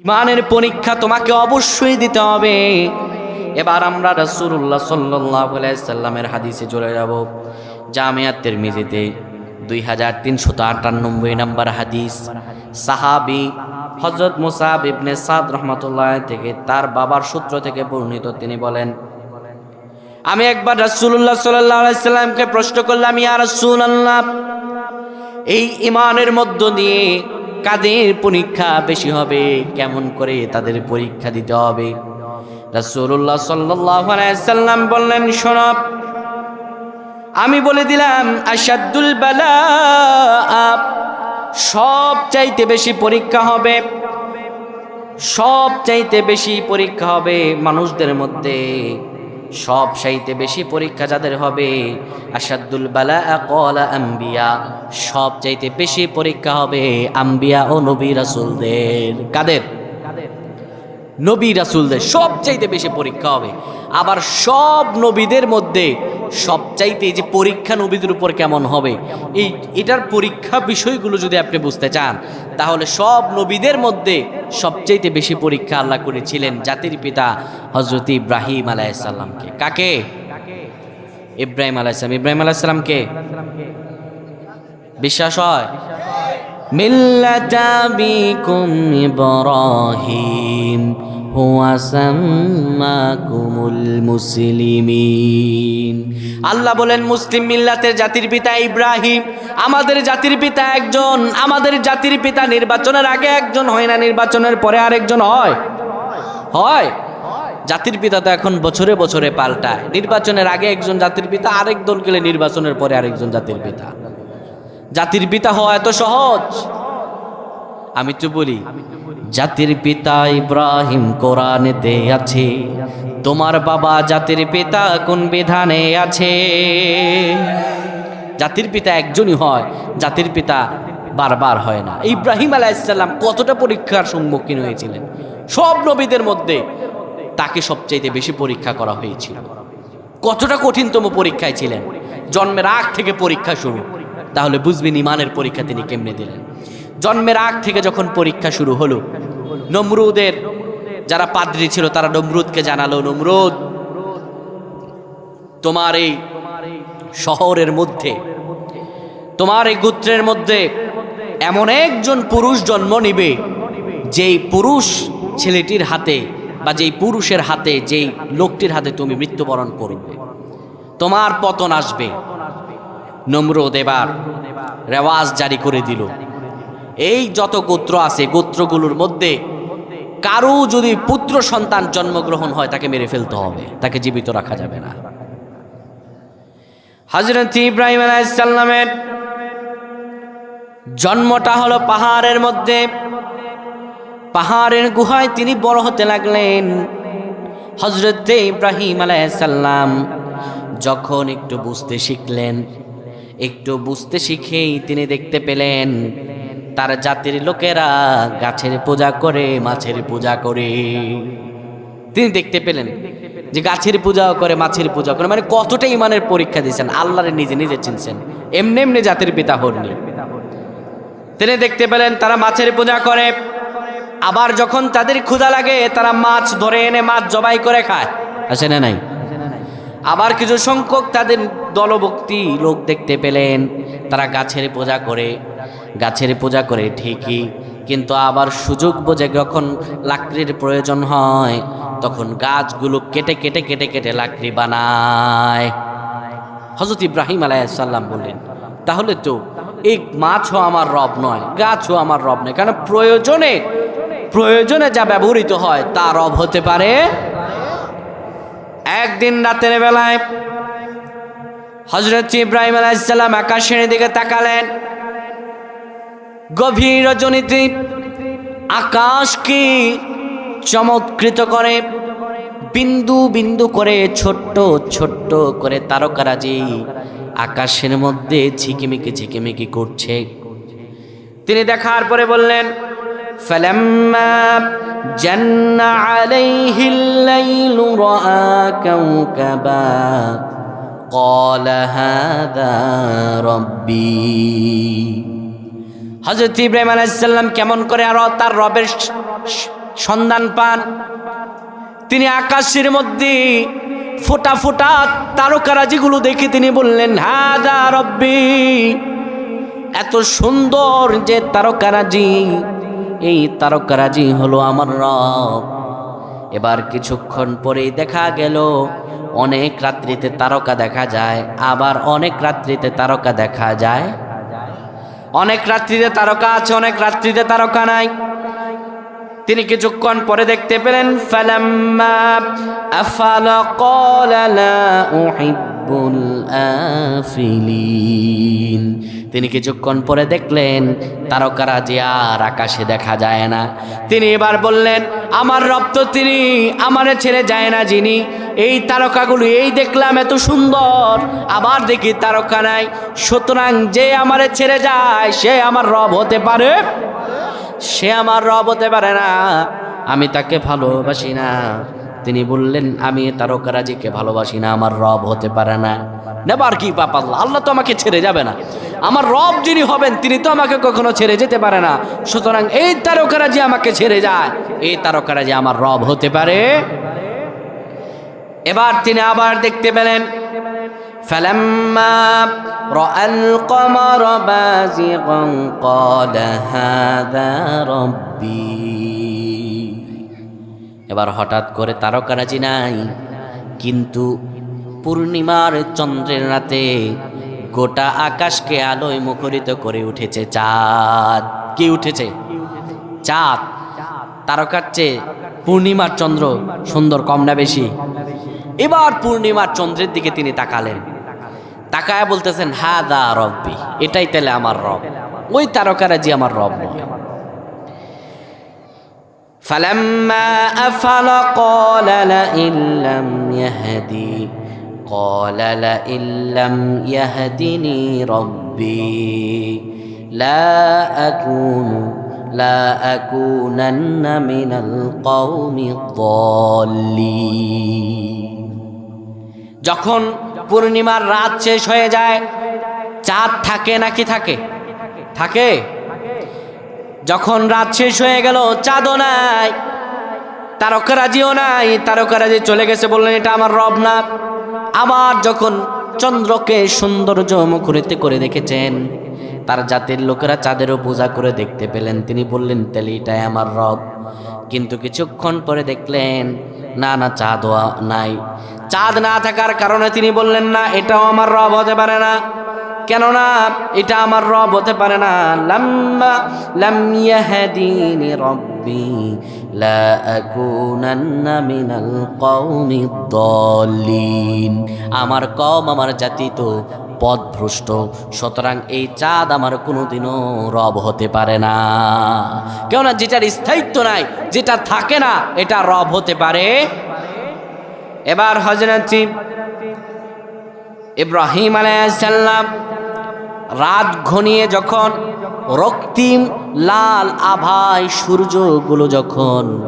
ইমানের পরীক্ষা তোমাকে অবশ্যই দিতে হবে। এবার আমরা আলাইহি সাল্লামের হাদিসে চলে যাব। জামিয়াতের তিরমিজিতে দুই হাজার তিনশত আটানব্বই নম্বর হাদিস। সাহাবি হজরত মুসাব ইবনে সাদ রহমতুল্লাহ থেকে তার বাবার সূত্র থেকে বর্ণিত, তিনি বলেন, আমি একবার আলাইহি সাল্লামকে প্রশ্ন করলাম, ইয়া রাসূলুল্লাহ, এই ইমানের মধ্য দিয়ে কাদের পরীক্ষা বেশি হবে? কেমন করে তাদের পরীক্ষা দিতে হবে? রাসূলুল্লাহ সাল্লাল্লাহু আলাইহি সাল্লাম বললেন শোনব আমি বলে দিলাম, আশাদ্দুল বালা সব চাইতে বেশি পরীক্ষা হবে, সব চাইতে বেশি পরীক্ষা হবে মানুষদের মধ্যে। সব সাইতে বেশি পরীক্ষা যাদের হবে? আসাদুল বালা কলা আম্বিয়া। সব চাইতে বেশি পরীক্ষা হবে আম্বিয়া ও নবী রাসুলদের। কাদের? নবী রাসুলদের সবচাইতে বেশি পরীক্ষা হবে। আবার সব নবীদের মধ্যে সবচাইতে যে পরীক্ষা নবীদের উপর কেমন হবে, এই, এটার পরীক্ষা বিষয়গুলো যদি আপনি বুঝতে চান, তাহলে সব নবীদের মধ্যে সবচাইতে বেশি পরীক্ষা আল্লাহ করেছিলেন জাতির পিতা হজরত ইব্রাহিম আলাইসাল্লামকে কাকে? ইব্রাহিম আলাইসালাম ইব্রাহিম আলাইসাল্লামকে বিশ্বাস হয়? আবিকুম ইব্রাহিম, হুয়া সাম্মাকুমুল মুসলিমিন। আল্লাহ বলেন, মুসলিম মিল্লাতের জাতির পিতা ইব্রাহিম, আমাদের জাতির পিতা একজন, আমাদের জাতির পিতা নির্বাচনের আগে একজন হয় না, নির্বাচনের পরে আরেকজন হয়? হয়। জাতির পিতা তো এখন বছরে বছরে পাল্টায়। নির্বাচনের আগে একজন জাতির পিতা, আরেক দল গেলে নির্বাচনের পরে আরেকজন জাতির পিতা। জাতির পিতা হওয়া এত সহজ? আমি তো বলি, জাতির পিতা ইব্রাহিম কোরআনেতে আছে, তোমার বাবা জাতির পিতা কোন বিধানে আছে? জাতির পিতা একজনই হয়, জাতির পিতা বারবার হয় না। ইব্রাহিম আলাইসাল্লাম কতটা পরীক্ষার সম্মুখীন হয়েছিলেন? সব নবীদের মধ্যে তাকে সবচাইতে বেশি পরীক্ষা করা হয়েছিল। কতটা কঠিনতম পরীক্ষায় ছিলেন? জন্মের আগ থেকে পরীক্ষা শুরু। তাহলে বুঝবেন ইমানের পরীক্ষা তিনি কেমনে দিলেন। জন্মের আগ থেকে যখন পরীক্ষা শুরু হলো, নমরুদের যারা পাদ্রী ছিল তারা নমরুদকে জানালো, নমরুদ, তোমার এই শহরের মধ্যে, তোমার এই গোত্রের মধ্যে এমন একজন পুরুষ জন্ম নিবে, যেই পুরুষ ছেলেটির হাতে বা যেই পুরুষের হাতে, যেই লোকটির হাতে তুমি মৃত্যুবরণ করবে। তোমার পতন আসবে। নমরুদ এবার রেওয়াজ জারি করে দিল। এই যত গোত্র আছে, গোত্রগুলোর মধ্যে কারও যদি পুত্র সন্তান জন্মগ্রহণ হয়, তাকে মেরে ফেলতে হবে। তাকে জীবিত রাখা যাবে না। হজরত ইব্রাহিম আলাইসাল্লামের জন্মটা হলো পাহাড়ের মধ্যে। পাহাড়ের গুহায় তিনি বড় হতে লাগলেন। হজরত ইব্রাহিম আলাইসাল্লাম যখন একটু বুঝতে শিখলেন একটু বুঝতে শিখেই তিনি দেখতে পেলেন, তার জাতির লোকেরা গাছের পূজা করে, মাছের পূজা করে। তিনি দেখতে পেলেন যে গাছের পূজা করে, মাছের পূজা করে। মানে কতটা ইমানের পরীক্ষা দিয়েছেন, আল্লাহরে নিজে নিজে চিনছেন। এমনি এমনি জাতির পিতা হননি। তিনি দেখতে পেলেন তারা মাছের পূজা করে, আবার যখন তাদের ক্ষুধা লাগে, তারা মাছ ধরে এনে মাছ জবাই করে খায়। আসে না নাই? আবার কিছু সংখ্যক তাদের দলভক্তি লোক দেখতে পেলেন। তারা গাছের পূজা করে, গাছের পূজা করে ঠিকই, কিন্তু আবার সুযোগ বোঝে যখন লাকড়ির প্রয়োজন হয়, তখন গাছগুলো কেটে কেটে কেটে কেটে লাকড়ি বানায়। হজরত ইব্রাহিম আলাইসাল্লাম বললেন, তাহলে তো এই মাছও আমার রব নয়, গাছও আমার রব নয় কারণ প্রয়োজনে প্রয়োজনে যা ব্যবহৃত হয় তা রব হতে পারে? একদিন রাতের বেলায় হজরত ইব্রাহিম আলাইসাল্লাম আকাশের দিকে তাকালেন গভীর রজনীতে আকাশকে চমৎকৃত করে বিন্দু বিন্দু করে ছোট্ট ছোট্ট করে তারকারাজি আকাশের মধ্যে ঝিকিমিকি ঝিকিমিকি করছে তিনি দেখার পরে বললেন فلما جن عليه الليل رأى كوكبا قال هذا ربي হজরত ইব্রাহিম আলাইসাল্লাম কেমন করে আরো তার রবের স- স- সন্ধান পান তিনি আকাশের মধ্যে ফোটা ফোটা তারকারাজিগুলো দেখে তিনি বললেন হাদা রব্বি এত সুন্দর যে তারকারাজি এই তারকারাজি হলো আমার রব এবার কিছুক্ষণ পরেই দেখা গেল অনেক রাত্রিতে তারকা দেখা যায়, আবার অনেক রাত্রিতে তারকা দেখা যায়। অনেক রাত্রিতে তারকা আছে, অনেক রাত্রিতে তারকা নাই। তিনি কিছুক্ষণ পরে দেখতে পেলেন, ফালাম্মা তিনি কিছুক্ষণ পরে দেখলেন তারকারা যে আর আকাশে দেখা যায় না। তিনি এবার বললেন, আমার রব তো তিনি, আমারে ছেড়ে যায় না যিনি। এই তারকাগুলো, এই দেখলাম এত সুন্দর, আবার দেখি তারকা নাই। সুতরাং যে আমারে ছেড়ে যায়, সে আমার রব হতে পারে? সে আমার রব হতে পারে না। আমি তাকে ভালোবাসি না। তিনি বললেন আমি তারকারাজিকে ভালোবাসি না আমার রব হতে পারে না নেবার কি পাপ আল্লাহ আল্লাহ তো আমাকে ছেড়ে যাবে না আমার রব যিনি হবেন তিনি তো আমাকে কখনো ছেড়ে যেতে পারে না সুতরাং এই তারকারাজি আমাকে ছেড়ে যায় এই তারকারাজি আমার রব হতে পারে এবার তিনি আবার দেখতে পেলেন فلما رأى القمر بازغا قال هذا ربي এবার হঠাৎ করে তারকারাজি নাই। কিন্তু পূর্ণিমার চন্দ্রের রাতে গোটা আকাশকে আলোয় মুখরিত করে উঠেছে চাঁদ। কি উঠেছে? চাঁদ। তারকার চেয়ে পূর্ণিমার চন্দ্র সুন্দর, কম না বেশি? এবার পূর্ণিমার চন্দ্রের দিকে তিনি তাকালেন। তাকায় বলতেছেন হা দা রব্বি। এটাই তাহলে আমার রব। ওই তারকারাজি আমার রব নয় فلما أفل قال لئن لم يهدي قال لئن لم يهدني ربي لا أكون لا أكونن من القوم الضالين যখন পূর্ণিমার রাত শেষ হয়ে যায় চাঁদ থাকে নাকি থাকে থাকে যখন রাত শেষ হয়ে গেল, চাঁদও নাই তারকারাজিও নাই তারকারাজি চলে গেছে বললেন, এটা আমার রব না। আবার যখন চন্দ্রকে সৌন্দর্য মুখরিত করে দেখেছেন, তার জাতির লোকেরা চাঁদেরও পূজা করে দেখতে পেলেন। তিনি বললেন, তাহলে এটাই আমার রব। কিন্তু কিছুক্ষণ পরে দেখলেন, না না চাঁদ নাই। চাঁদ না থাকার কারণে তিনি বললেন, না, এটাও আমার রব হতে পারে না। কেননা এটা আমার রব হতে পারে না। লাম্মা লাম ইয়াহদিনি রব্বি লা আকুনান্না মিনাল কওমি দলিন আমার কম আমার জাতি তো পথভ্রষ্ট, সুতরাং এই চাঁদ আমার কোনোদিনও রব হতে পারে না। কেননা যেটার স্থায়িত্ব নাই, যেটা থাকে না, এটা রব হতে পারে। এবার হজরত ইব্রাহিম আলাইসাল্লাম রাত ঘনিয়ে যখন রক্তিম লাল আভায় সূর্যগুলো যখন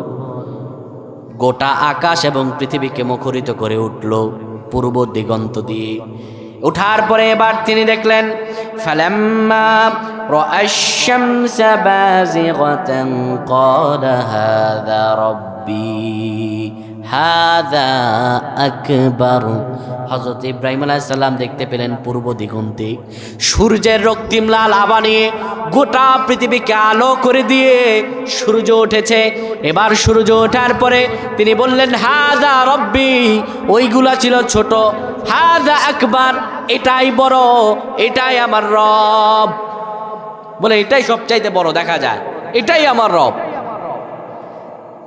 গোটা আকাশ এবং পৃথিবীকে মুখরিত করে উঠল পূর্ব দিগন্ত দিয়ে। উঠার পরে এবার তিনি দেখলেন, ফালাম্মা হাযা আকবার। হযরত ইব্রাহিম আলাইহিস সালাম দেখতে পেলেন পূর্ব দিগন্তে। সূর্যের রক্তিম লাল আভা নিয়ে গোটা পৃথিবীকে আলো করে দিয়ে সূর্য উঠেছে। এবার সূর্য ওঠার পরে তিনি বললেন, হাদা রব্বি। ওইগুলা ছিল ছোট। হাদা আকবার, এটাই বড়, এটাই আমার রব। বলে, এটাই সবচাইতে বড়, দেখা যায়। এটাই আমার রব।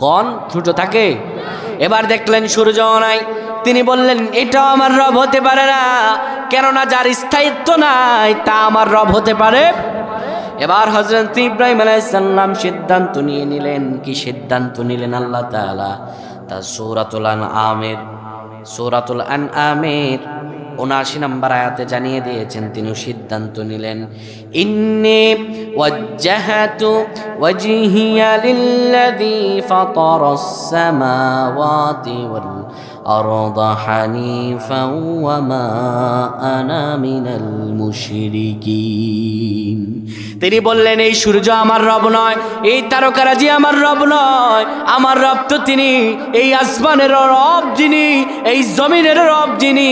কোন সূর্য থাকে। এবার দেখলেন সূর্য নাই। তিনি বললেন এটাও আমার রব হতে পারে না। কেননা যার স্থায়িত্ব নাই, তা আমার রব হতে পারে। এবার হজরত ইব্রাহিম আলাইসাল্লাম সিদ্ধান্ত নিয়ে নিলেন। কি সিদ্ধান্ত নিলেন আল্লাহ তাআলা? তা সৌরাতুল আন আমের সৌরাতুল আন আমের উনআশি নম্বর আয়াতে জানিয়ে দিয়েছেন তিনি সিদ্ধান্ত নিলেন, ইন্নি ওয়াজ্জাহাতু ওয়াজহিয়া লিল্লাযী ফাতারাস সামাওয়াতি ওয়াল হানিফাও ওয়া মা আনা মিনাল মুশরিকিন তিনি বললেন, এই সূর্য আমার রব নয়, এই তারকারাজি আমার রব নয়, আমার রব তো তিনি, এই আসমানের রব যিনি, এই জমিনের রব যিনি,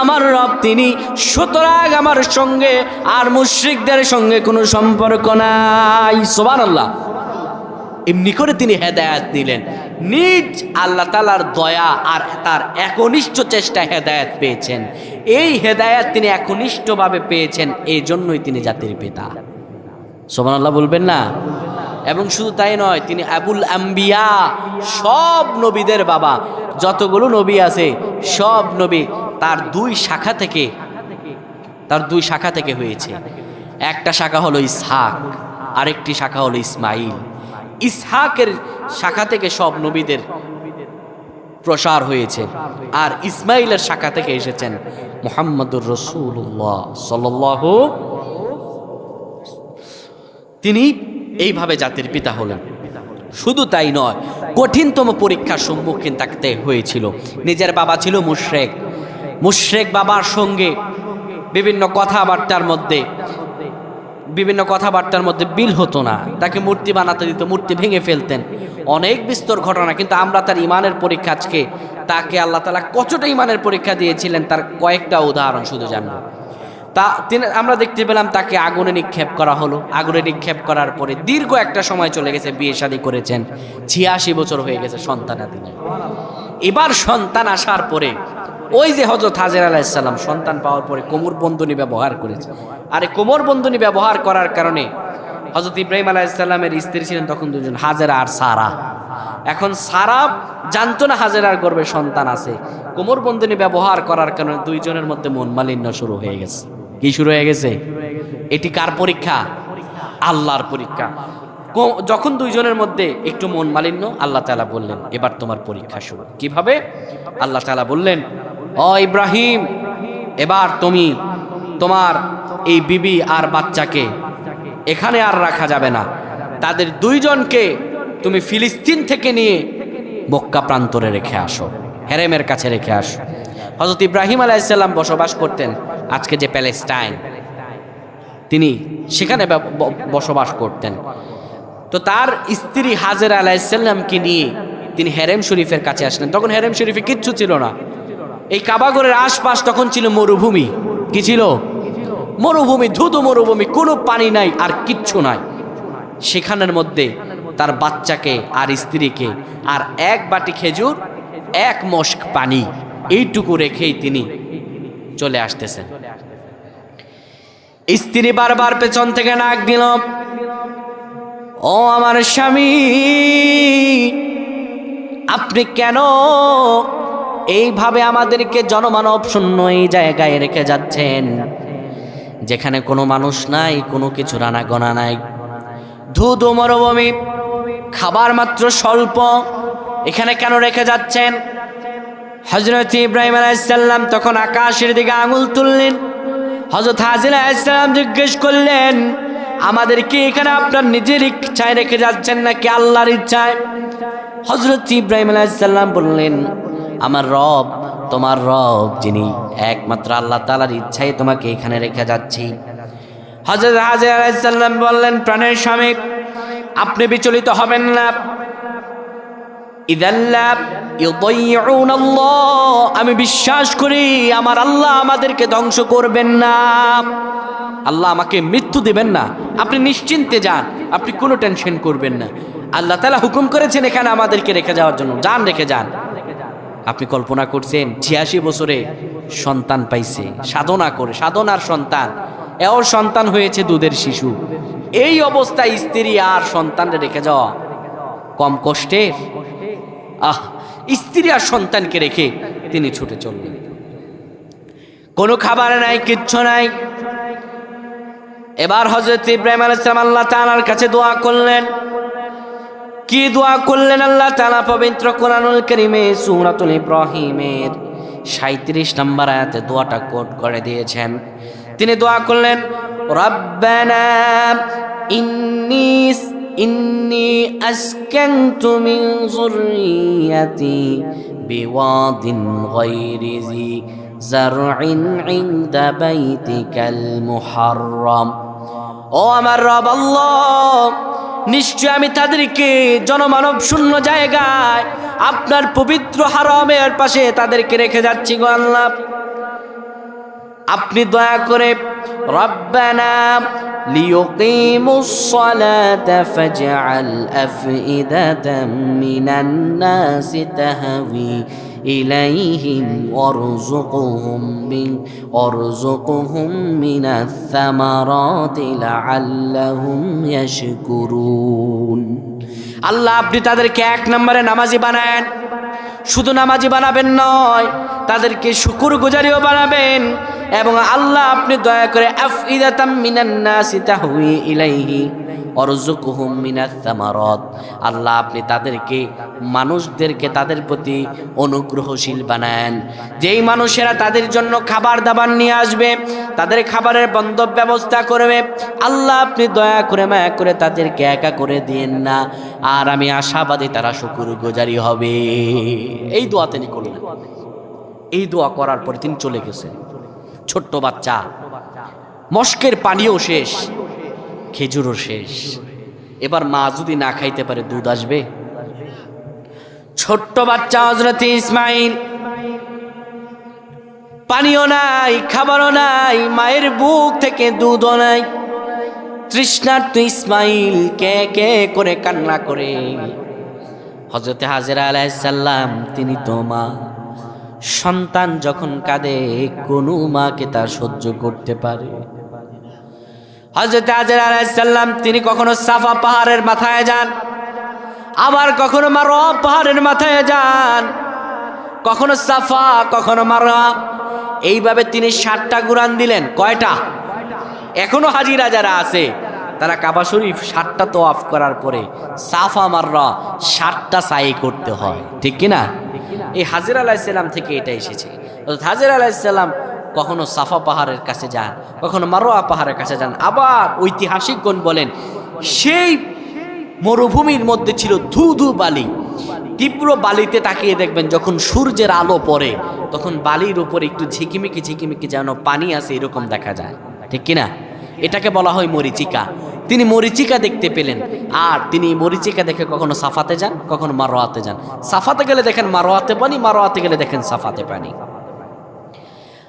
আমার রব তিনি। সুতরাং আমার সঙ্গে আর মুশ্রিকদের সঙ্গে কোনো সম্পর্ক নাই। সোবান আল্লাহ এমনি করে তিনি হেদায়াত নিলেন। নিজ আল্লাহ তালার দয়া আর তার একনিষ্ঠ চেষ্টা হেদায়াত পেয়েছেন। এই হেদায়াত তিনি একনিষ্ঠভাবে পেয়েছেন এই জন্যই তিনি জাতির পিতা। সোমান আল্লাহ বলবেন না? এবং শুধু তাই নয়, তিনি আবুল আম্বিয়া, সব নবীদের বাবা। যতগুলো নবী আছে, সব নবী তার দুই শাখা থেকে, তার দুই শাখা থেকে হয়েছে। একটা শাখা হলো ইসহাক, আরেকটি শাখা হলো ইসমাইল। ইসহাকের শাখা থেকে সব নবীদের প্রসার হয়েছে। আর ইসমাইলের শাখা থেকে এসেছেন মোহাম্মদুর রসুল্লাহ সাল্লাহ তিনি এইভাবে জাতির পিতা হলেন। শুধু তাই নয়, কঠিনতম পরীক্ষার সম্মুখীন থাকতে হয়েছিল। নিজের বাবা ছিল মুশরেক। মুশরেক বাবার সঙ্গে বিভিন্ন কথাবার্তার মধ্যে, বিভিন্ন কথাবার্তার মধ্যে বিল হতো না। তাকে মূর্তি বানাতে দিত, মূর্তি ভেঙে ফেলতেন। অনেক বিস্তর ঘটনা, কিন্তু আমরা তার ইমানের পরীক্ষা আজকে, তাকে আল্লাহ তালা কতটা ইমানের পরীক্ষা দিয়েছিলেন তার কয়েকটা উদাহরণ শুধু জানব। তা তিনি, আমরা দেখতে পেলাম তাকে আগুনে নিক্ষেপ করা হলো। আগুনে নিক্ষেপ করার পরে দীর্ঘ একটা সময় চলে গেছে, বিয়ে শাদী করেছেন। ছিয়াশি বছর হয়ে গেছে সন্তানাদি তিনি এবার সন্তান আসার পরে, ওই যে হজরত হাজির আলাহিসাল্লাম সন্তান পাওয়ার পরে কোমর বন্ধনী ব্যবহার করেছে। আর কোমর বন্ধনী ব্যবহার করার কারণে হজরত ইব্রাহিম আলাহিসাল্লামের স্ত্রী ছিলেন তখন দুজন, হাজেরা আর সারা। এখন সারা জানতো না হাজেরার গর্বে সন্তান আছে। কোমর বন্ধনী ব্যবহার করার কারণে দুইজনের মধ্যে মন মালিন্য শুরু হয়ে গেছে। কি শুরু হয়ে গেছে? এটি কার পরীক্ষা? আল্লাহর পরীক্ষা। যখন দুইজনের মধ্যে একটু মন মালিন্য, আল্লাহ তালা বললেন, এবার তোমার পরীক্ষা শুরু। কীভাবে? আল্লাহ তালা বললেন অ ইব্রাহিম, এবার তুমি তোমার এই বিবি আর বাচ্চাকে এখানে আর রাখা যাবে না। তাদের দুইজনকে তুমি ফিলিস্তিন থেকে নিয়ে মক্কা প্রান্তরে রেখে আসো, হেরেমের কাছে রেখে আসো। হজরত ইব্রাহিম আলাইসাল্লাম বসবাস করতেন আজকে যে প্যালেস্টাইন। তিনি সেখানে বসবাস করতেন। তো তার স্ত্রী হাজের আলাইসাল্লামকে নিয়ে তিনি হেরেম শরীফের কাছে আসলেন। তখন হেরেম শরীফে কিচ্ছু ছিল না। এই কাবাগরের আশপাশ তখন ছিল মরুভূমি। কি ছিল? মরুভূমি ধুধু মরুভূমি, কোনো পানি নাই আর কিচ্ছু নাই। সেখানের মধ্যে তার বাচ্চাকে আর স্ত্রীকে আর এক বাটি খেজুর, এক মস্ক পানি এইটুকু রেখেই তিনি চলে আসতেছেন। স্ত্রী বারবার পেছন থেকে নাক দিল, ও আমার স্বামী, আপনি কেন এইভাবে আমাদেরকে জনমানব শূন্য এই জায়গায় রেখে যাচ্ছেন? যেখানে কোনো মানুষ নাই, কোনো কিছু রানা গোনা নাই। ধুধু মরুভূমি, খাবার মাত্র স্বল্প। এখানে কেন রেখে যাচ্ছেন? হজরত ইব্রাহিম আলাইসাল্লাম তখন আকাশের দিকে আঙুল তুললেন। হজরত হাজির আলাইসাল্লাম জিজ্ঞেস করলেন আমাদেরকে এখানে আপনার নিজের ইচ্ছায় রেখে যাচ্ছেন নাকি আল্লাহর ইচ্ছায়? হজরত ইব্রাহিম আলাইসাল্লাম বললেন আমার রব, তোমার রব, যিনি একমাত্র আল্লাহ তালার ইচ্ছায় তোমাকে এখানে রেখে যাচ্ছি। হজরত হাজির আলাইসাল্লাম বললেন, প্রাণের স্বামী, আপনি বিচলিত হবেন না। আমি বিশ্বাস করি আমার আল্লাহ আমাদেরকে ধ্বংস করবেন না। আল্লাহ আমাকে মৃত্যু দিবেন না। আপনি নিশ্চিন্তে যান, আপনি কোনো টেনশন করবেন না। আল্লাহ তালা হুকুম করেছেন এখানে আমাদেরকে রেখে যাওয়ার জন্য। যান, রেখে যান। আপনি কল্পনা করছেন, ছিয়াশি বছরে সন্তান পাইছে। সাধনা করে, সাধনার সন্তান। এও সন্তান হয়েছে দুধের শিশু। এই অবস্থায় স্ত্রী আর সন্তানরে রেখে যাওয়া কম কষ্টের? আহ, স্ত্রী আর সন্তানকে রেখে তিনি ছুটে চললেন। কোনো খাবার নাই, কিচ্ছু নাই। এবার হজরত ইব্রাহিম আলাইসালাম আল্লাহ তাআলার কাছে দোয়া করলেন। কি দোয়া করলেন আল্লাহ তালা পবিত্র কোরআনুল করিমে সূরাতুল ইব্রাহিমের সাঁত্রিশ নম্বর আয়াতে দোয়াটা কোট করে দিয়েছেন। তিনি দোয়া করলেন, রব্বানা ইন্নি ও আমার রব আল্লাহ নিশ্চয় আমি তাদেরকে জনমানব শূন্য জায়গায় আপনার পবিত্র হারমের পাশে তাদেরকে রেখে যাচ্ছি গো আল্লাহ। আপনি দয়া করে রব্বানা ইলাইহিম ওয়ারযুকহুম মিন ওয়ারযুকহুম মিনাস সামারাতি লাআল্লাহুম ইয়াশকুরুন আল্লাহ আপনি তাদেরকে এক নম্বরে নামাজি বানায়েন। শুধু নামাজি বানাবেন নয়, তাদেরকে শুকুর গুজারিও বানাবেন এবং আল্লাহ আপনি দয়া করে আফইদাতাম মিনান নাসি তাহউই ইলাইহি। মিনাস সামারাত। আল্লাহ, আপনি তাদেরকে, মানুষদেরকে তাদের প্রতি অনুগ্রহশীল বানান যেই মানুষেরা তাদের জন্য খাবার দাবার নিয়ে আসবে, তাদের খাবারের বন্ধ ব্যবস্থা করবে, আল্লাহ, আপনি দয়া করে মায়া করে তাদেরকে একা করে দিন না। আর আমি আশাবাদী তারা শুকুর গুজারি হবে। এই দোয়া তিনি করলেন। এই দোয়া করার পরে তিনি চলে গেছেন। ছোট্ট বাচ্চা, মস্কের পানিও শেষ। খেজুরও শেষ। এবার মা যদি না খাইতে পারে, দুধ আসবে? ছোট্ট বাচ্চা হজরত ইসমাইল। পানিও নাই, খাবারও নাই, মায়ের বুক থেকে দুধও নাই। তৃষ্ণার্ত ইসমাইল কে কে করে কান্না করে? হজরতে হাজরা আলাইসাল্লাম তিনি তো মা। সন্তান যখন কাঁদে, কোনো মাকে তা সহ্য করতে পারে। হজরত হাজরা আলাইসাল্লাম তিনি কখনো সাফা পাহাড়ের মাথায় যান। আবার কখনো মারোয়া পাহাড়ের মাথায় যান। কখনো সাফা, কখনো মারোয়া এইভাবে তিনি ষাটটা গুরান দিলেন। কয়টা? এখনও হাজিরা যারা আছে, তারা কাবা শরীফ ষাটটা তো অফ করার পরে সাফা মাররা ষাটটা সাই করতে হয়। ঠিক কিনা? এই হাজির আলাইসাল্লাম থেকে এটা এসেছে। হাজির আলাইসাল্লাম কখনো সাফা পাহাড়ের কাছে যান, কখনো মারোয়া পাহাড়ের কাছে যান। আবার ঐতিহাসিকগণ বলেন, সেই মরুভূমির মধ্যে ছিল ধু ধু বালি। তীব্র বালিতে তাকিয়ে দেখবেন যখন সূর্যের আলো পড়ে, তখন বালির উপরে একটু ঝিকিমিকি ঝিকিমিকি যেন পানি আছে এরকম দেখা যায়। ঠিক কিনা? এটাকে বলা হয় মরিচিকা। তিনি মরিচিকা দেখতে পেলেন। আর তিনি মরিচিকা দেখে কখনো সাফাতে যান, কখনো মারোয়াতে যান। সাফাতে গেলে দেখেন মারোয়াতে পানি, মারোয়াতে গেলে দেখেন সাফাতে পানি।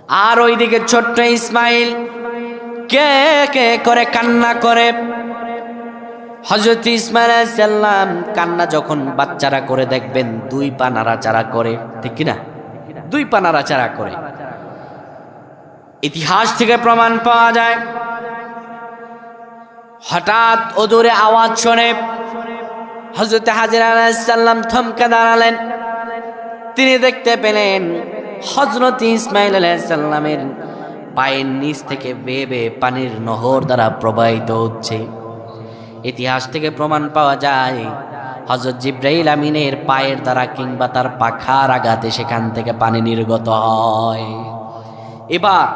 আর ওইদিকে ছোট্ট ইসমাইল কে কে করে কান্না করে? হজরত ইসমাইল সাল্লাম কান্না যখন বাচ্চারা করে দেখবেন, দুই পা নাড়াচাড়া করে, ঠিক কিনা? দুই পা নাড়াচাড়া করে। ইতিহাস থেকে প্রমাণ পাওয়া যায়। হঠাৎ ওদূরে আওয়াজ শোনে। হজরত হাজির আলাইসাল্লাম থমকে দাঁড়ালেন। তিনি দেখতে পেলেন হজরত ইসমাইল আলাইসাল্লামের পায়ের নিচ থেকে বেয়ে বেয়ে পানির নহর দ্বারা প্রবাহিত হচ্ছে। ইতিহাস থেকে প্রমাণ পাওয়া যায় হজরত জিব্রাইল আমিনের পায়ের দ্বারা কিংবা তার পাখার আঘাতে সেখান থেকে পানি নির্গত হয়। এবার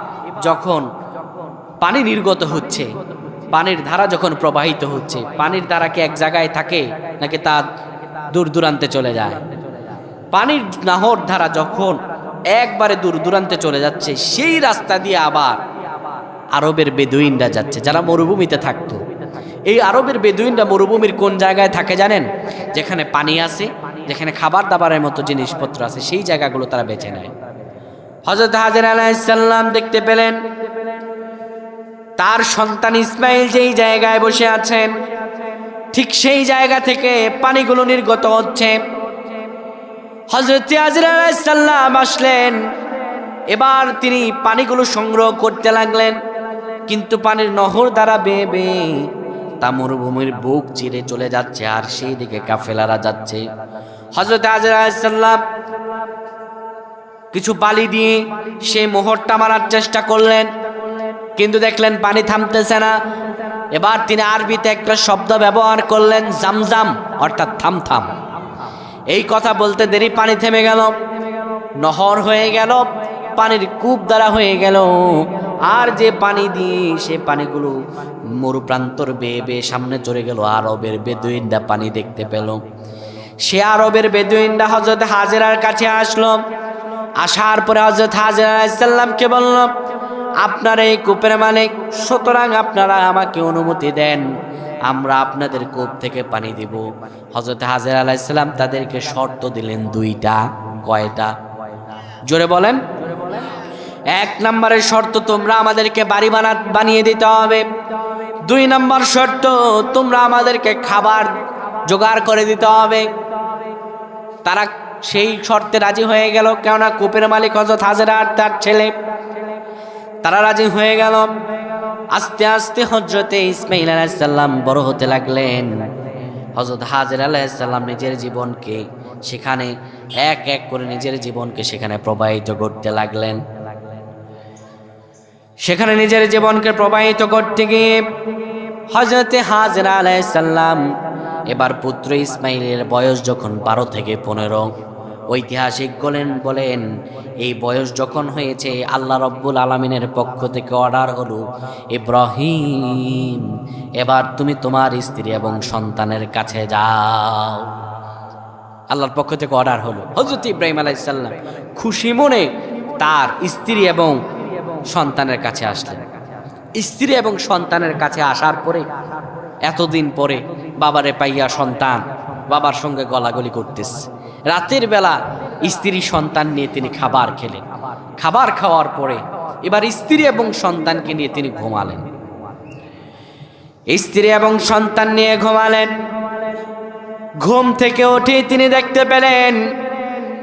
যখন পানি নির্গত হচ্ছে, পানির ধারা যখন প্রবাহিত হচ্ছে, পানির ধারা কি এক জায়গায় থাকে নাকি তা দূর দূরান্তে চলে যায়? পানির নাহর ধারা যখন একবারে দূর দূরান্তে চলে যাচ্ছে, সেই রাস্তা দিয়ে আবার আরবের বেদুইনরা যাচ্ছে, যারা মরুভূমিতে থাকতো। এই আরবের বেদুইনরা মরুভূমির কোন জায়গায় থাকে জানেন? যেখানে পানি আছে, যেখানে খাবার দাবারের মতো জিনিসপত্র আছে, সেই জায়গাগুলো তারা বেছে নেয়। হজরত হাজির আলাইসাল্লাম দেখতে পেলেন, তার সন্তান ইসমাইল যেই জায়গায় বসে আছেন, ঠিক সেই জায়গা থেকে পানিগুলো নির্গত হচ্ছে। হজরত হাজির আলাইসাল্লাম আসলেন। এবার তিনি পানিগুলো সংগ্রহ করতে লাগলেন, কিন্তু পানির নহর দ্বারা বেয়ে বেয়ে তা মরুভূমির বুক চিরে চলে যাচ্ছে আর সেই দিকে কাফেলারা যাচ্ছে। হজরত হাজির আলাইসাল্লাম কিছু বালি দিয়ে সেই মোহরটা মারার চেষ্টা করলেন, কিন্তু দেখলেন পানি থামতেছে না। এবার তিনি আরবিতে একটা শব্দ ব্যবহার করলেন, জামজাম, অর্থাৎ থাম থাম এই কথা বলতে দেরি, পানি থেমে গেল। নহর হয়ে গেল, পানির কূপ দ্বারা হয়ে গেল। আর যে পানি দিয়ে সে পানিগুলো মরু প্রান্তর বেয়ে বেয়ে সামনে চলে গেল। আরবের বেদুইনরা পানি দেখতে পেল। সে আরবের বেদুইনরা হজরত হাজেরার কাছে আসলো। আসার পরে হজরত হাজের আলাইসাল্লামকে বলল, আপনার এই কূপের মালিক, সুতরাং আপনারা আমাকে অনুমতি দেন। আমরা আপনাদের কূপ থেকে পানি দিব। হজরত হাজের আলাইসাল্লাম তাদেরকে শর্ত দিলেন দুইটা, কয়টা? জোরে বলেন। এক নম্বরের শর্ত, তোমরা আমাদেরকে বাড়ি বানা, বানিয়ে দিতে হবে। দুই নম্বর শর্ত, তোমরা আমাদেরকে খাবার জোগাড় করে দিতে হবে। তারা সেই শর্তে রাজি হয়ে গেল, কেননা কূপের মালিক হজরত হাজরা আর তার ছেলে। তারা রাজি হয়ে গেল। আস্তে আস্তে হজরতে ইসমাইল আলাইসাল্লাম বড় হতে লাগলেন। হজরত হাজর আলাইসাল্লাম নিজের জীবনকে সেখানে এক এক করে নিজের জীবনকে সেখানে প্রবাহিত করতে লাগলেন। সেখানে নিজের জীবনকে প্রবাহিত করতে গিয়ে হজরতে হাজরা আলাইসাল্লাম এবার পুত্র ইসমাইলের বয়স যখন বারো থেকে পনেরো ঐতিহাসিক বলেন বলেন, এই বয়স যখন হয়েছে, আল্লাহ রব্বুল আলমিনের পক্ষ থেকে অর্ডার হলো, ইব্রাহিম, এবার তুমি তোমার স্ত্রী এবং সন্তানের কাছে যাও। আল্লাহর পক্ষ থেকে অর্ডার হলো। হজরত ইব্রাহিম আলাইসাল্লাম খুশি মনে তার স্ত্রী এবং সন্তানের কাছে আসলেন। স্ত্রী এবং সন্তানের কাছে আসার পরে, এতদিন পরে বাবারে পাইয়া সন্তান বাবার সঙ্গে গলাগলি করতেছে। রাতের বেলা স্ত্রী সন্তান নিয়ে তিনি খাবার খেলেন। খাবার খাওয়ার পরে এবার স্ত্রী এবং সন্তানকে নিয়ে তিনি ঘুমালেন। স্ত্রী এবং সন্তান নিয়ে ঘুমালেন। ঘুম থেকে উঠে তিনি দেখতে পেলেন,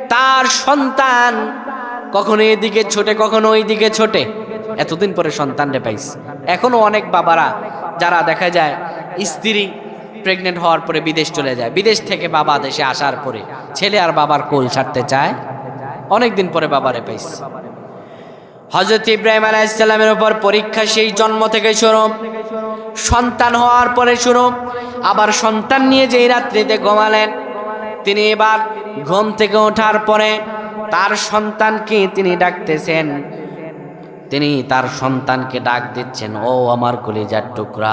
তার সন্তান কখনো এদিকে ছোটে, কখনো ওই দিকে ছোটে। এতদিন পরে সন্তানরে পাইছে। এখনও অনেক বাবারা, যারা দেখা যায়, স্ত্রী প্রেগনেন্ট হওয়ার পরে বিদেশ চলে যায়। বিদেশ থেকে বাবা দেশে আসার পরে ছেলে আর বাবার কোল ছাড়তে চায়। অনেক দিন পরে বাবারে পাইছে। হজরত ইব্রাহিম আলাইসাল্লামের উপর পরীক্ষা সেই জন্ম থেকে শুরু। সন্তান হওয়ার পরে শুরু। আবার সন্তান নিয়ে যেই রাত্রিতে ঘুমালেন, তিনি এবার ঘুম থেকে ওঠার পরে তার সন্তানকে তিনি ডাকতেছেন। তিনি তার সন্তানকে ডাক দিচ্ছেন, ও আমার কলিজার টুকরা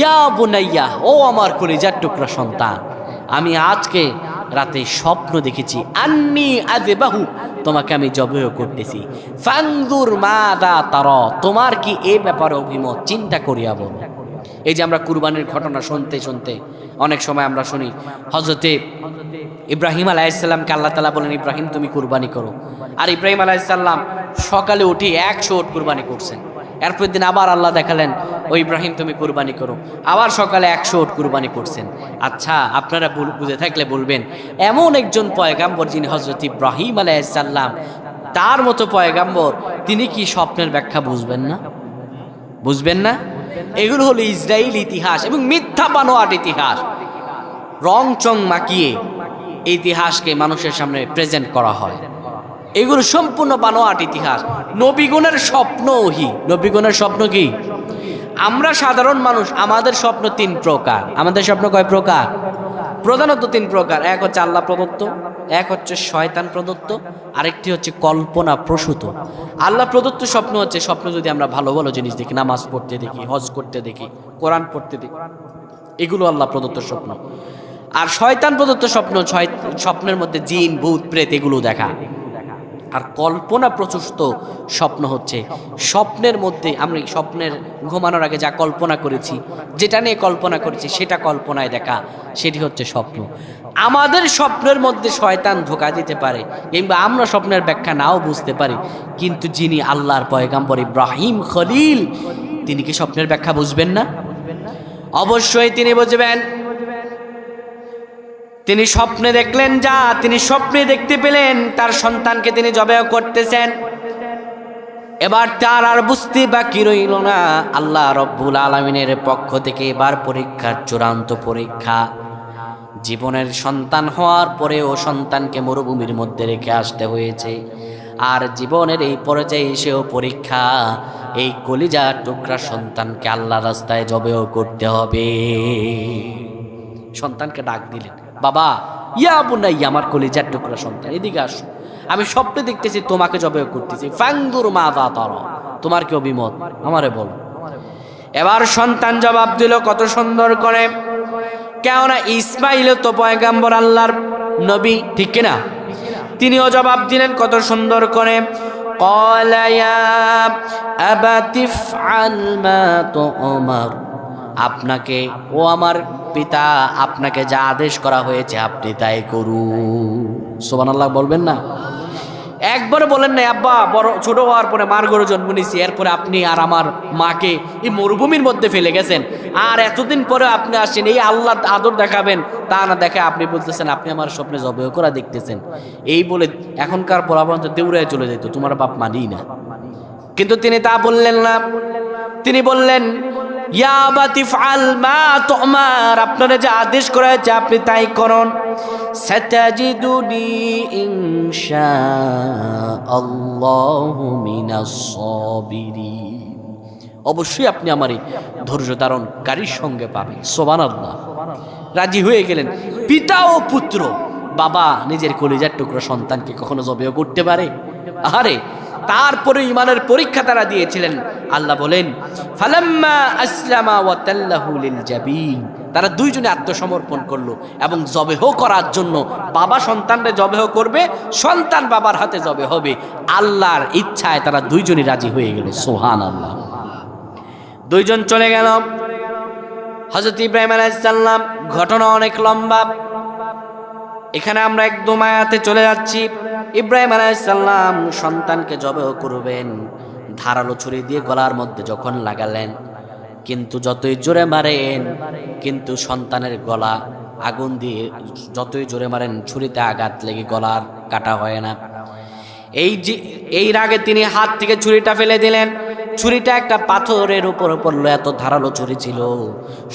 ইয়া বুনাইয়া, ও আমার কলিজার টুকরা সন্তান, আমি আজকে রাতে স্বপ্ন দেখেছি। আন্নি আদে বাহু তোমাকে আমি জবহ করতেছি। ফাংদুর মা দা তার, তোমার কি এ ব্যাপারে অভিমত? চিন্তা করিয়া বল। এই যে আমরা কুরবানির ঘটনা শুনতে শুনতে অনেক সময় আমরা শুনি হজরতে ইব্রাহিম আলাইসাল্লামকে আল্লাহ তালা বলেন, ইব্রাহিম, তুমি কুরবানি করো। আর ইব্রাহিম আলাইসাল্লাম সকালে উঠে একশো ওট কুরবানি করছেন। এরপর দিন আবার আল্লাহ দেখালেন, ও ইব্রাহিম, তুমি কুরবানি করো। আবার সকালে একশো ওট কুরবানি করছেন। আচ্ছা আপনারা বুঝে থাকলে বলবেন, এমন একজন পয়গাম্বর যিনি হজরত ইব্রাহিম আলাইসাল্লাম তার মতো পয়গাম্বর তিনি কি স্বপ্নের ব্যাখ্যা বুঝবেন না? বুঝবেন না? এগুলো হলো ইসরায়েল ইতিহাস এবং মিথ্যা বানোয়াট ইতিহাস। রং চং মাকিয়ে ইতিহাসকে মানুষের সামনে প্রেজেন্ট করা হয়। এগুলো সম্পূর্ণ বানোয়াট ইতিহাস। নবীগুণের স্বপ্ন ওহি। নবীগুণের স্বপ্ন কি? আমরা সাধারণ মানুষ, আমাদের স্বপ্ন তিন প্রকার। আমাদের স্বপ্ন কয় প্রকার? প্রধানত তিন প্রকার। এক হচ্ছে আল্লাহ প্রদত্ত, এক হচ্ছে শয়তান প্রদত্ত, আরেকটি হচ্ছে কল্পনা প্রসূত। আল্লাহ প্রদত্ত স্বপ্ন হচ্ছে, স্বপ্ন যদি আমরা ভালো ভালো জিনিস দেখি, নামাজ পড়তে দেখি, হজ করতে দেখি, কোরআন পড়তে দেখি, এগুলো আল্লাহ প্রদত্ত স্বপ্ন। আর শয়তান প্রদত্ত স্বপ্ন স্বপ্নের মধ্যে জিন, ভূত, প্রেত, এগুলো দেখা। আর কল্পনা প্রচুষ্ট স্বপ্ন হচ্ছে। স্বপ্নের মধ্যে আমরা স্বপ্নের ঘুমানোর আগে যা কল্পনা করেছি, যেটা নিয়ে কল্পনা করেছি, সেটা কল্পনায় দেখা, সেটি হচ্ছে স্বপ্ন। আমাদের স্বপ্নের মধ্যে শয়তান ধোকা দিতে পারে, কিংবা আমরা স্বপ্নের ব্যাখ্যা নাও বুঝতে পারি, কিন্তু যিনি আল্লাহর পয়গাম্বর ইব্রাহিম খলিল, তিনি কি স্বপ্নের ব্যাখ্যা বুঝবেন না? অবশ্যই তিনি বুঝবেন। তিনি স্বপ্নে দেখলেন যা, তিনি স্বপ্নে দেখতে পেলেন, তার সন্তানকে তিনি জবেহ করতেছেন। এবার তার আর বুঝতে বাকি রইল না, আল্লাহ রব্বুল আলমিনের পক্ষ থেকে এবার পরীক্ষার চূড়ান্ত পরীক্ষা। জীবনের সন্তান হওয়ার পরেও সন্তানকে মরুভূমির মধ্যে রেখে আসতে হয়েছে। আর জীবনের এই পর্যায়ে এসেও পরীক্ষা, এই কলিজা টুকরা সন্তানকে আল্লাহ রাস্তায় জবেও করতে হবে। সন্তানকে ডাক দিলেন। বাবা, ইয়া বুনাই আমার কলিজার টুকরা সন্তান, এদিকে আসো। আমি স্বপ্নে দেখতেছি তোমাকে জবে করতেছি। ফাংদুর মা দা তর তোমার কি অভিমত? আমারে বলো। এবার সন্তান জবাব দিল, কত সুন্দর করে। কেননা ইসমাইল তো পয়গাম্বর আল্লাহর নবী, ঠিক কিনা? তিনিও জবাব দিলেন, কত সুন্দর করে। কলায়া আবাতিফ আলমা তো অমার আপনাকে, ও আমার পিতা, আপনাকে যা আদেশ করা হয়েছে আপনি তাই করু সোবান আল্লাহ বলবেন না? একবার বলেন না আব্বা, বড়, ছোট হওয়ার পরে মার গরু জন্ম নিয়েছি, এরপরে আপনি আর আমার মাকে এই মরুভূমির মধ্যে ফেলে গেছেন। আর এতদিন পরে আপনি আসছেন, এই আল্লাহ আদর দেখাবেন, তা না দেখে আপনি বলতেছেন, আপনি আমার স্বপ্নে জবে করা দেখতেছেন। এই বলে এখনকার পরামর্শ দেউড়ায় চলে যেত তোমার বাপ মানি না। কিন্তু তিনি তা বললেন না। তিনি বললেন আপনারা যে আদেশ করা হয়েছে আপনি তাই করুন। অবশ্যই আপনি আমার এই ধৈর্য ধারণকারীর সঙ্গে পাবেন। সোবান আল্লাহ রাজি হয়ে গেলেন। পিতা ও পুত্র, বাবা নিজের কলিজার টুকরো সন্তানকে কখনো জবেও করতে পারে? আরে তারপরে ইমানের পরীক্ষা তারা দিয়েছিলেন। আল্লাহ বলেন, ফালাম্মা আসলামা ওয়া তাল্লাহু লিল জাবিন। তারা দুইজনে আত্মসমর্পণ করল এবং জবেহ করার জন্য বাবা সন্তানরে জবেহ করবে, সন্তান বাবার হাতে জবে হবে। আল্লাহর ইচ্ছায় তারা দুইজনই রাজি হয়ে গেল। সোহান আল্লাহ দুইজন চলে গেল। হজরত ইব্রাহিম আলাইসাল্লাম ঘটনা অনেক লম্বা। এখানে আমরা একদম আয়াতে চলে যাচ্ছি। ইব্রাহিম আলাইসাল্লাম সন্তানকে জবেও করবেন, ধারালো ছুরি দিয়ে গলার মধ্যে যখন লাগালেন, কিন্তু যতই জোরে মারেন, কিন্তু সন্তানের গলা আগুন দিয়ে যতই জোরে মারেন, ছুরিতে আঘাত লেগে গলার কাটা হয় না। এই যে, এই রাগে তিনি হাত থেকে ছুরিটা ফেলে দিলেন ছুরিটা একটা পাথরের উপর পড়ল, এত ধারালো ছুরি ছিল।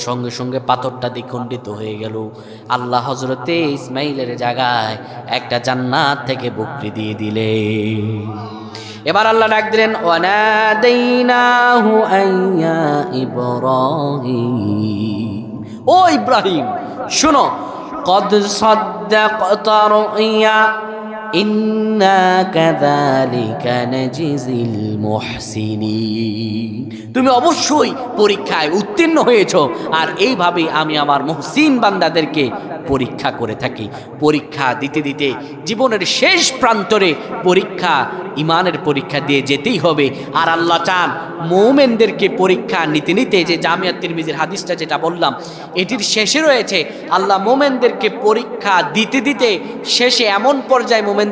সঙ্গে সঙ্গে পাথরটা দ্বিখণ্ডিত হয়ে গেল। আল্লাহ হজরতে ইসমাইলের জায়গায় একটা জান্নাত থেকে বকরি দিয়ে দিলে। এবার আল্লাহ ডাক দিলেন আইয়া ও ইব্রাহিম, শোনো, কদ সাদ্দাকতা রুইয়া তুমি অবশ্যই পরীক্ষায় উত্তীর্ণ হয়েছো আর এইভাবে আমি আমার মুহসিন বান্দাদেরকে পরীক্ষা করে থাকি। পরীক্ষা দিতে দিতে জীবনের শেষ প্রান্তরে পরীক্ষা ইমানের পরীক্ষা দিয়ে যেতেই হবে। আর আল্লাহ চান মৌমেনদেরকে পরীক্ষা নিতে নিতে যে জামিয়াত তিরমিজির হাদিসটা যেটা বললাম, এটির শেষে রয়েছে, আল্লাহ মোমেনদেরকে পরীক্ষা দিতে দিতে শেষে এমন পর্যায়ে মোমেনদের